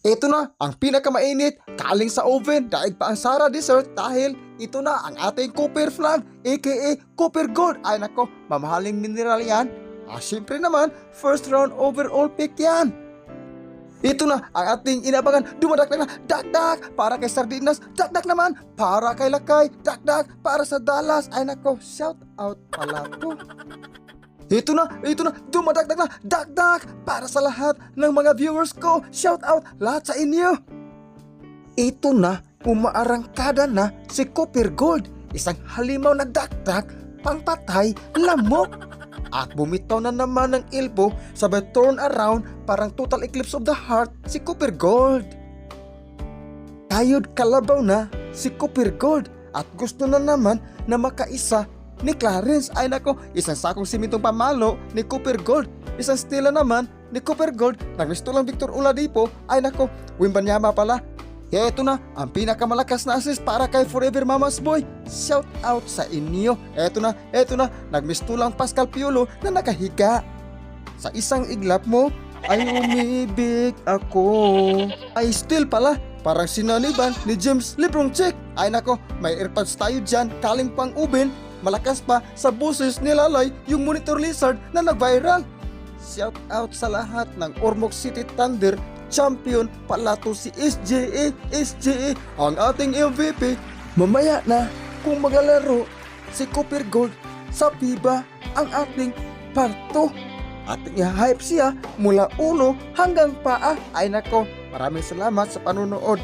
Ito na ang pinakamainit, kaling sa oven, daig pa ang Sara dessert dahil ito na ang ating Cooper Flag aka Cooper Gold. Ay nako, mamahaling mineral yan. Ah, syempre naman, first round overall pick yan. Ito na ang ating inabangan, dumadakdak na, dakdak para kay Sardinas, dakdak naman para kay Lakay, dakdak para sa Dallas. Ay nako, shout out pala to. Ito na, ito na, dumadagdag na, dagdag para sa lahat ng mga viewers ko. Shout out lahat sa inyo. Ito na, umaarangkada na si Copper Gold, isang halimaw na dagdag pangpatay lamok. At bumitaw na naman ng elbow sabay turn around parang total eclipse of the heart si Copper Gold. Tayod kalabaw na si Copper Gold at gusto na naman na makaisa ni Clarence. Ay nako, isang sakong simintong pamalo ni Cooper Gold. Isang stila naman ni Cooper Gold. Nagmisto lang Victor Oladipo. Ay nako, Wimbanyama pala. Kaya na, ang pinakamalakas na assist para kay Forever Mama's Boy. Shout out sa inyo. Eto na, eto na, nagmisto lang Pascal Piolo na nakahiga. Sa isang iglap mo, ay umibig ako. Ay still pala, parang sinaniban ni James Librong Check. Ay nako, may airpods tayo dyan, kaling pang ubin. Malakas pa sa boses ni Lalay yung monitor lizard na nag-viral. Shout out sa lahat ng Ormoc City Thunder champion pala to si SJA, SJA ang ating MVP. Mamaya na kung maglalaro si Cooper Gold sa FIBA ang ating parto. Ating i-hype siya mula ulo hanggang paa. Ay nako, maraming salamat sa panonood.